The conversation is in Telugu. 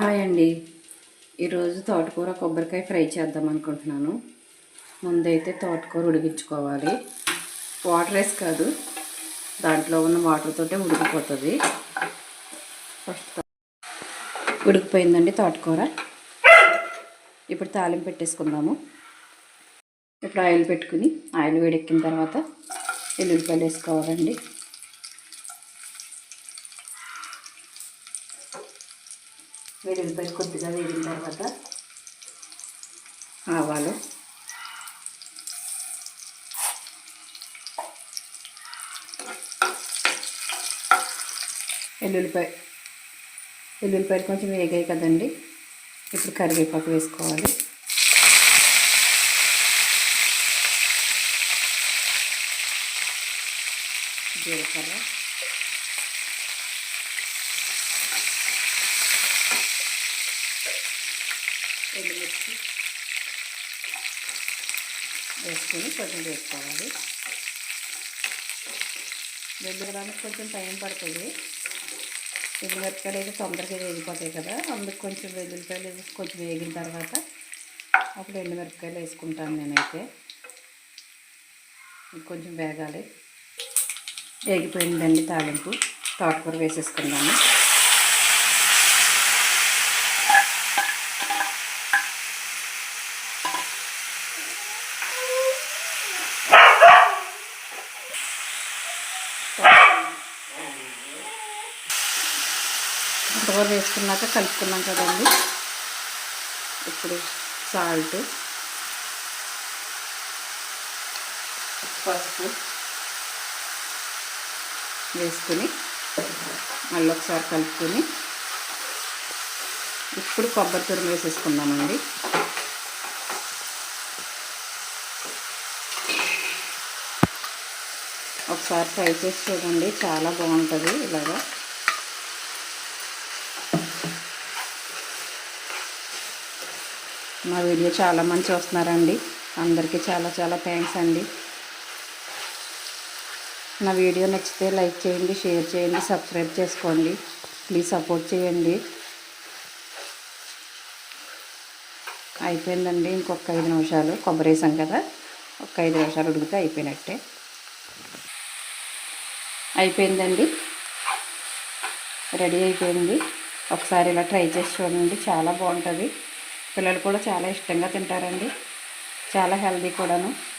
హాయ్ అండి. ఈరోజు తోటకూర కొబ్బరికాయ ఫ్రై చేద్దాం అనుకుంటున్నాను. ముందైతే తోటకూర ఉడికించుకోవాలి. వాటర్ వేసి కాదు దాంట్లో ఉన్న వాటర్ తోటే ఉడికిపోతుంది. ఫస్ట్ ఉడికిపోయిందండి తోటకూర. ఇప్పుడు తాలింపు పెట్టేసుకుందాము. ఇప్పుడు ఆయిల్ పెట్టుకుని ఆయిల్ వేడెక్కిన తర్వాత ఎల్లుల్లిపాయలు వేసుకోవాలండి. వెల్లుల్లిపాయలు కొద్దిగా వేగిన తర్వాత ఆవాలు. ఎల్లుల్లిపాయ ఎల్లుల్లిపాయలు కొంచెం వేగాయి కదండి. ఇప్పుడు కరివేపాకు వేసుకోవాలి. జీలకర్ర. వేసుకొని కొంచెం వేసుకోవాలి. వెళ్ళడానికి కొంచెం టైం పడుతుంది. ఎండుమిరపకాయలు అయితే తొందరగా వేగిపోతాయి కదా అందుకు కొంచెం వెల్లుల్లిపాయలు వేసి కొంచెం వేగిన తర్వాత అప్పుడు ఎండుమిరపకాయలు వేసుకుంటాను నేనైతే. కొంచెం వేగాలి. వేగిపోయిందండి తాలింపు. తోటకూర వేసేసుకున్నాను అంతవరకు వేసుకున్నాక కలుపుకున్నాం కదండి. ఇప్పుడు సాల్ట్ పసుపు వేసుకుని మళ్ళీ ఒకసారి కలుపుకొని ఇప్పుడు కొబ్బరి తురుము వేసేసుకుందామండి. ఒకసారి ట్రై చేసి చూడండి చాలా బాగుంటుంది ఇలాగా. మా వీడియో చాలా మంది చూస్తున్నారండి అందరికీ చాలా చాలా థ్యాంక్స్ అండి. నా వీడియో నచ్చితే లైక్ చేయండి షేర్ చేయండి సబ్స్క్రైబ్ చేసుకోండి. ప్లీజ్ సపోర్ట్ చేయండి. అయిపోయిందండి ఇంకొక ఐదు నిమిషాలు. కొబ్బరి వేసాం కదా. ఒక ఐదు నిమిషాలు ఉడికితే అయిపోయినట్టే. అయిపోయిందండి. రెడీ అయిపోయింది. ఒకసారి ఇలా ట్రై చేసి చూడండి. చాలా బాగుంటుంది. పిల్లలు కూడా చాలా ఇష్టంగా తింటారండి. చాలా హెల్దీ కూడాను.